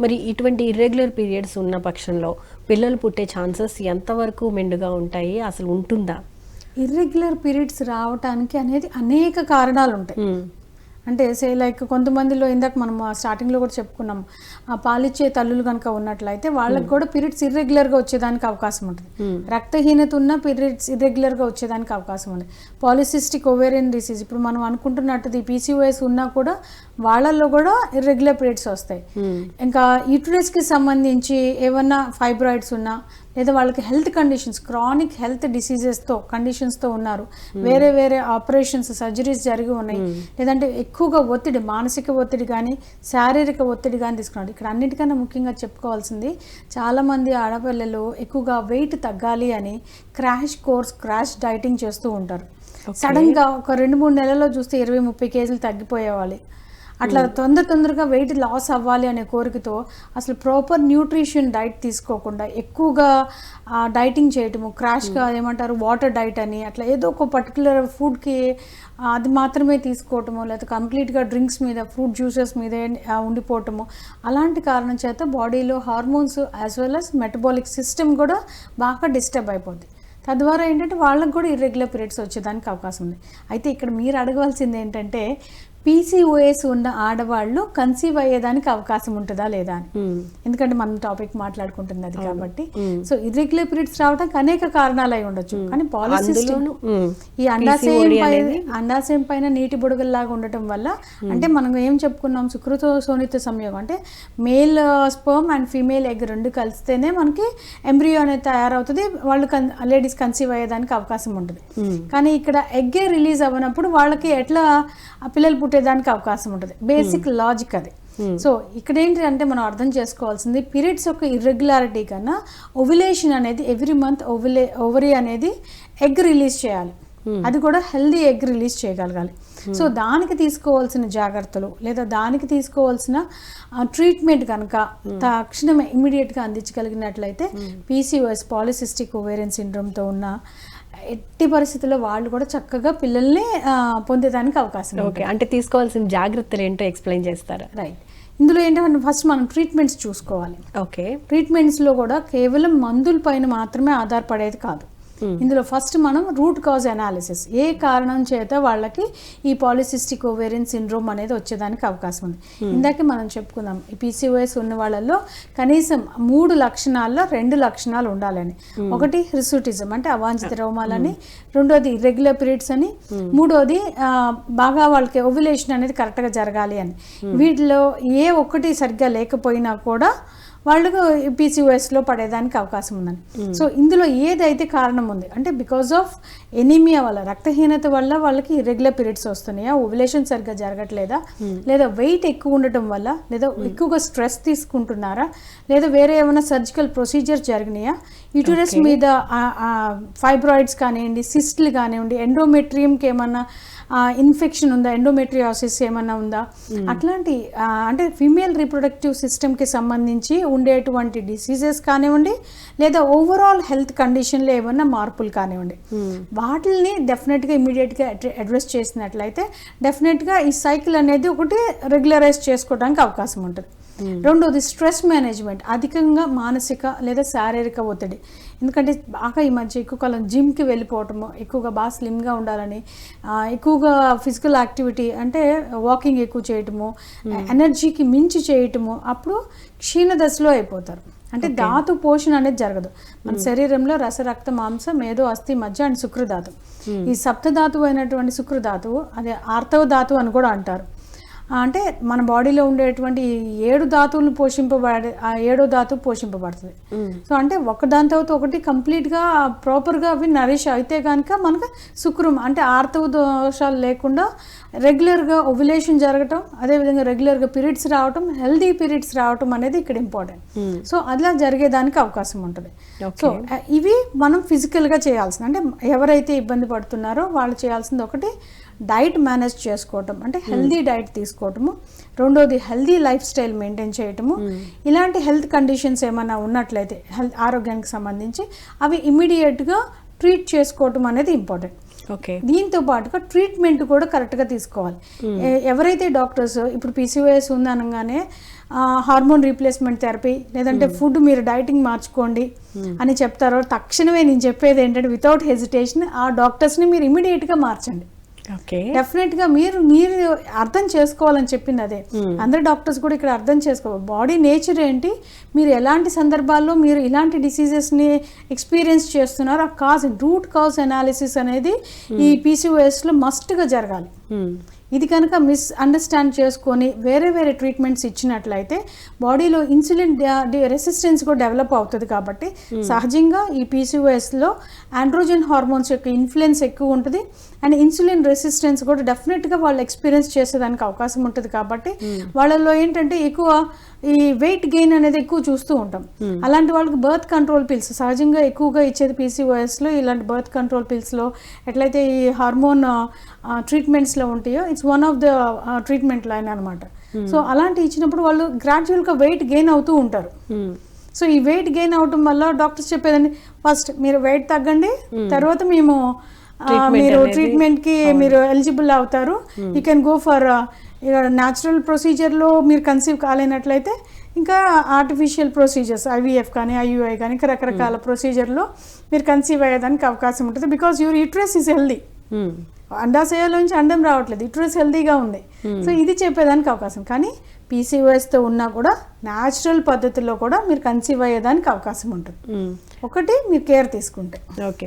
మరి ఇటువంటి irregular periods ఉన్న పక్షంలో పిల్లలు పుట్టే ఛాన్సెస్ ఎంతవరకు మెండుగా ఉంటాయి? అసలు ఉంటుందా? ఇర్రెగ్యులర్ పీరియడ్స్ రావటానికి అనేది అనేక కారణాలు ఉంటాయి. అంటే సే లైక్ కొంతమందిలో ఇందాక మనం స్టార్టింగ్లో కూడా చెప్పుకున్నాం ఆ పాలిచ్చే తల్లులు కనుక ఉన్నట్లయితే వాళ్ళకి కూడా పీరియడ్స్ ఇర్రెగ్యులర్గా వచ్చేదానికి అవకాశం ఉంటుంది. రక్తహీనత ఉన్న పీరియడ్స్ ఇర్రెగ్యులర్గా వచ్చేదానికి అవకాశం ఉంది. పాలిసిస్టిక్ ఓవేరియన్ డిసీజ్ ఇప్పుడు మనం అనుకుంటున్నట్టుది పీసీఓఎస్ ఉన్నా కూడా వాళ్ళల్లో కూడా ఇర్రెగ్యులర్ పీరియడ్స్ వస్తాయి. ఇంకా యూట్రస్కి సంబంధించి ఏమన్నా ఫైబ్రాయిడ్స్ ఉన్నా లేదా వాళ్ళకి హెల్త్ కండిషన్స్ క్రానిక్ హెల్త్ డిసీజెస్తో కండిషన్స్తో ఉన్నారు. వేరే వేరే ఆపరేషన్స్ సర్జరీస్ జరిగి ఉన్నాయి. లేదంటే ఎక్కువగా ఒత్తిడి మానసిక ఒత్తిడి కానీ శారీరక ఒత్తిడి కానీ తీసుకున్నారు ఇక్కడ అన్నిటికన్నా ముఖ్యంగా చెప్పుకోవాల్సింది చాలామంది ఆడపిల్లలు ఎక్కువగా వెయిట్ తగ్గాలి అని క్రాష్ కోర్స్ క్రాష్ డైటింగ్ చేస్తూ ఉంటారు. సడన్గా ఒక రెండు మూడు నెలల్లో చూస్తే ఇరవై ముప్పై కేజీలు తగ్గిపోయేవాలి అట్లా తొందర తొందరగా వెయిట్ లాస్ అవ్వాలి అనే కోరికతో అసలు ప్రాపర్ న్యూట్రిషన్ డైట్ తీసుకోకుండా ఎక్కువగా డైటింగ్ చేయటము క్రాష్గా ఏమంటారు వాటర్ డైట్ అని అట్లా ఏదో ఒక పర్టికులర్ ఫుడ్కి అది మాత్రమే తీసుకోవటము లేకపోతే కంప్లీట్గా డ్రింక్స్ మీద ఫ్రూట్ జ్యూసెస్ మీదే ఉండిపోవటము అలాంటి కారణం చేత బాడీలో hormones as well as metabolic system కూడా బాగా డిస్టర్బ్ అయిపోద్ది. తద్వారా ఏంటంటే వాళ్ళకి కూడా ఇర్రెగ్యులర్ పీరియడ్స్ వచ్చేదానికి అవకాశం ఉంది. అయితే ఇక్కడ మీరు అడగవలసింది ఏంటంటే పీసీఓఎస్ ఉన్న ఆడవాళ్ళు కన్సీవ్ అయ్యేదానికి అవకాశం ఉంటుందా లేదా అని. ఎందుకంటే మనం టాపిక్ మాట్లాడుకుంటుంది అది కాబట్టి. సో ఇర్రెగ్యులర్ పీరియడ్స్ రావడానికి అనేక కారణాలు అయి ఉండొచ్చు. కానీ మ్మ్. ఈ అండాశయం అండాశయం పైన నీటి బుడగల్లాగా ఉండటం వల్ల అంటే మనం ఏం చెప్పుకున్నాం? సుకృత సోనిత సంయోగం అంటే male sperm and female egg రెండు కలిస్తేనే మనకి ఎంబ్రియో అనేది తయారవుతుంది. వాళ్ళు కన్ లేడీస్ కన్సీవ్ అయ్యేదానికి అవకాశం ఉంటుంది. కానీ ఇక్కడ ఎగ్గే రిలీజ్ అవ్వనప్పుడు వాళ్ళకి ఎట్లా పిల్లలు పుట్టేదానికి అవకాశం ఉంటుంది. బేసిక్ లాజిక్ అది. సో ఇక్కడ ఏంటి అంటే మనం అర్థం చేసుకోవాల్సింది పీరియడ్స్ యొక్క ఇర్రెగ్యులారిటీ కన్నా ఓవిలేషన్ అనేది ఎవ్రీ మంత్ ఓవిలే ఓవరీ అనేది ఎగ్ రిలీజ్ చేయాలి. అది కూడా హెల్దీ ఎగ్ రిలీజ్ చేయగలగాలి. సో దానికి తీసుకోవాల్సిన జాగ్రత్తలు లేదా దానికి తీసుకోవాల్సిన ట్రీట్మెంట్ కనుక తక్షణమే ఇమీడియట్గా అందించగలిగినట్లయితే పీసీఓఎస్ పాలిసిస్టిక్ ఓవేరియన్ సిండ్రోమ్తో ఉన్న ఎట్టి పరిస్థితుల్లో వాళ్ళు కూడా చక్కగా పిల్లల్ని పొందేదానికి అవకాశం ఓకే. అంటే తీసుకోవాల్సిన జాగ్రత్తలు ఏంటో ఎక్స్ప్లెయిన్ చేస్తారా? రైట్. ఇందులో ఏంటంటే ఫస్ట్ మనం ట్రీట్మెంట్స్ చూసుకోవాలి. ఓకే. ట్రీట్మెంట్స్లో కూడా కేవలం మందుల పైన మాత్రమే ఆధారపడేది కాదు. ఇందులో ఫస్ట్ మనం రూట్ కాజ్ అనాలిసిస్ ఏ కారణం చేత వాళ్ళకి ఈ పాలిసిస్టిక్ ఓవేరియన్ సిండ్రోమ్ అనేది వచ్చేదానికి అవకాశం ఉంది. ఇందాకే మనం చెప్పుకుందాం ఈ పీసీఓఎస్ ఉన్న వాళ్ళల్లో కనీసం మూడు లక్షణాల్లో రెండు లక్షణాలు ఉండాలని. ఒకటి హిర్సుటిజం అంటే అవాంఛిత రోమాలని. రెండోది ఇర్రెగ్యులర్ పీరియడ్స్ అని. మూడోది బాగా వాళ్ళకి ఓవ్యులేషన్ అనేది కరెక్ట్గా జరగాలి అని. వీటిలో ఏ ఒక్కటి సరిగ్గా లేకపోయినా కూడా వాళ్ళకు పీసీఓఎస్లో పడేదానికి అవకాశం ఉందని. సో ఇందులో ఏదైతే కారణం ఉంది అంటే బికాజ్ ఆఫ్ ఎనీమియా వల్ల రక్తహీనత వల్ల వాళ్ళకి ఇర్రెగ్యులర్ పీరియడ్స్ వస్తున్నాయా ఓవులేషన్ సరిగ్గా జరగట్లేదా లేదా వెయిట్ ఎక్కువ ఉండటం వల్ల లేదా ఎక్కువగా స్ట్రెస్ తీసుకుంటున్నారా లేదా వేరే ఏమైనా సర్జికల్ ప్రొసీజర్ జరిగినాయా యూటరస్ మీద ఫైబ్రాయిడ్స్ కానివ్వండి సిస్ట్లు కానివ్వండి ఎండోమెట్రియంకి ఏమన్నా ఇన్ఫెక్షన్ ఉందా? ఎండోమెట్రియాసిస్ ఏమన్నా ఉందా? అట్లాంటి ఆ, అంటే ఫీమేల్ రీప్రొడక్టివ్ సిస్టమ్కి సంబంధించి ఉండేటువంటి డిసీజెస్ కానివ్వండి లేదా ఓవరాల్ హెల్త్ కండిషన్లో ఏమన్నా మార్పులు కానివ్వండి వాటిల్ని డెఫినెట్గా ఇమీడియట్గా అడ్రస్ చేసినట్లయితే డెఫినెట్గా ఈ సైకిల్ అనేది ఒకటి రెగ్యులరైజ్ చేసుకోవడానికి అవకాశం ఉంటుంది. రెండోది స్ట్రెస్ మేనేజ్మెంట్ అధికంగా మానసిక లేదా శారీరక ఒత్తిడి. ఎందుకంటే బాగా ఈ మధ్య ఎక్కువ కాలం జిమ్కి వెళ్ళిపోవటము ఎక్కువగా బాగా స్లిమ్గా ఉండాలని ఎక్కువగా ఫిజికల్ యాక్టివిటీ అంటే వాకింగ్ ఎక్కువ చేయటము ఎనర్జీకి మించి చేయటము అప్పుడు క్షీణ దశలో అయిపోతారు. అంటే ధాతు పోషణ అనేది జరగదు. మన శరీరంలో రస రక్త మాంస మేధో అస్థి మధ్య అండ్ శుక్రధాతు. ఈ సప్తధాతువు అయినటువంటి శుక్రధాతువు అదే ఆర్తవ ధాతువు అని కూడా అంటారు. అంటే మన బాడీలో ఉండేటువంటి ఏడు ధాతువులు పోషింపబడే ఆ ఏడో ధాతువు పోషింపబడుతుంది. సో అంటే ఒక దాని తర్వాత ఒకటి కంప్లీట్గా ప్రాపర్గా అవి నరిష్ అయితే కనుక మనకు శుక్రం అంటే ఆర్తవ దోషాలు లేకుండా రెగ్యులర్గా ఓవ్యులేషన్ జరగటం అదేవిధంగా రెగ్యులర్గా పీరియడ్స్ రావటం హెల్దీ పీరియడ్స్ రావటం అనేది ఇక్కడ ఇంపార్టెంట్ సో అలా జరిగేదానికి అవకాశం ఉంటుంది. సో ఇవి మనం ఫిజికల్గా చేయాల్సింది అంటే ఎవరైతే ఇబ్బంది పడుతున్నారో వాళ్ళు చేయాల్సింది ఒకటి డైట్ మేనేజ్ చేసుకోవటం అంటే హెల్దీ డైట్ తీసుకోవటము రెండోది హెల్దీ లైఫ్ స్టైల్ మెయింటైన్ చేయటము. ఇలాంటి హెల్త్ కండిషన్స్ ఏమైనా ఉన్నట్లయితే హెల్త్ ఆరోగ్యానికి సంబంధించి అవి ఇమీడియట్గా ట్రీట్ చేసుకోవటం అనేది ఇంపార్టెంట్. ఓకే. దీంతో పాటుగా ట్రీట్మెంట్ కూడా కరెక్ట్గా తీసుకోవాలి. ఎ- ఎవరైతే డాక్టర్స్ ఇప్పుడు పీసీఓఎస్ ఉందనగానే హార్మోన్ రీప్లేస్మెంట్ థెరపీ లేదంటే ఫుడ్ మీరు డైటింగ్ మార్చుకోండి అని చెప్తారో తక్షణమే నేను చెప్పేది ఏంటంటే వితౌట్ హెజిటేషన్ ఆ డాక్టర్స్ని మీరు ఇమీడియట్గా మార్చండి. డెఫినెట్గా మీరు మీరు అర్థం చేసుకోవాలని చెప్పింది అదే. అందరు డాక్టర్స్ కూడా ఇక్కడ అర్థం చేసుకోవాలి బాడీ నేచర్ ఏంటి? మీరు ఎలాంటి సందర్భాల్లో మీరు ఇలాంటి డిసీజెస్ని ఎక్స్పీరియన్స్ చేస్తున్నారు ఆ కాజ్ రూట్ కాజ్ అనాలిసిస్ అనేది ఈ పీసీఓఎస్లో మస్ట్గా జరగాలి. ఇది కనుక మిస్ అండర్స్టాండ్ చేసుకొని వేరే వేరే ట్రీట్మెంట్స్ ఇచ్చినట్లయితే బాడీలో ఇన్సులిన్ రెసిస్టెన్స్ కూడా డెవలప్ అవుతుంది కాబట్టి సహజంగా ఈ పీసీఓఎస్లో ఆండ్రోజన్ హార్మోన్స్ యొక్క ఇన్ఫ్లుయెన్స్ ఎక్కువ ఉంటుంది అండ్ ఇన్సులిన్ రెసిస్టెన్స్ కూడా డెఫినెట్గా వాళ్ళు ఎక్స్పీరియన్స్ చేసేదానికి అవకాశం ఉంటుంది కాబట్టి వాళ్ళలో ఏంటంటే ఎక్కువ ఈ వెయిట్ గెయిన్ అనేది ఎక్కువ చూస్తూ ఉంటాం. అలాంటి వాళ్ళకి బర్త్ కంట్రోల్ పిల్స్ సహజంగా ఎక్కువగా ఇచ్చేది పీసీఓఎస్లో ఇలాంటి బర్త్ కంట్రోల్ పిల్స్లో ఎట్లయితే ఈ హార్మోన్ ట్రీట్మెంట్స్లో ఉంటాయో it's one of the treatment line అనమాట సో అలాంటి ఇచ్చినప్పుడు వాళ్ళు గ్రాడ్యువల్గా వెయిట్ గెయిన్ అవుతూ ఉంటారు. సో ఈ వెయిట్ గెయిన్ అవటం వల్ల డాక్టర్స్ చెప్పేదండి ఫస్ట్ మీరు వెయిట్ తగ్గండి తర్వాత మేము మీరు ట్రీట్మెంట్కి మీరు ఎలిజిబుల్ అవుతారు. You can go for natural ప్రొసీజర్లో మీరు కన్సీవ్ కాలేనట్లయితే ఇంకా ఆర్టిఫిషియల్ ప్రొసీజర్స్ ఐవీఎఫ్ కానీ ఐయుఐ కానీ ఇంకా రకరకాల ప్రొసీజర్లో మీరు కన్సీవ్ అయ్యేదానికి అవకాశం ఉంటుంది. Because your uterus is healthy అండాశయాలోంచి అండం రావట్లేదు. యూట్రస్ హెల్దీగా ఉంది. సో ఇది చెప్పేదానికి అవకాశం. కానీ పీసీఓఎస్తో ఉన్నా కూడా న్యాచురల్ పద్ధతిలో కూడా మీరు కన్సీవ్ అయ్యేదానికి అవకాశం ఉంటుంది. ఒకటి మీరు కేర్ తీసుకుంటే. ఓకే.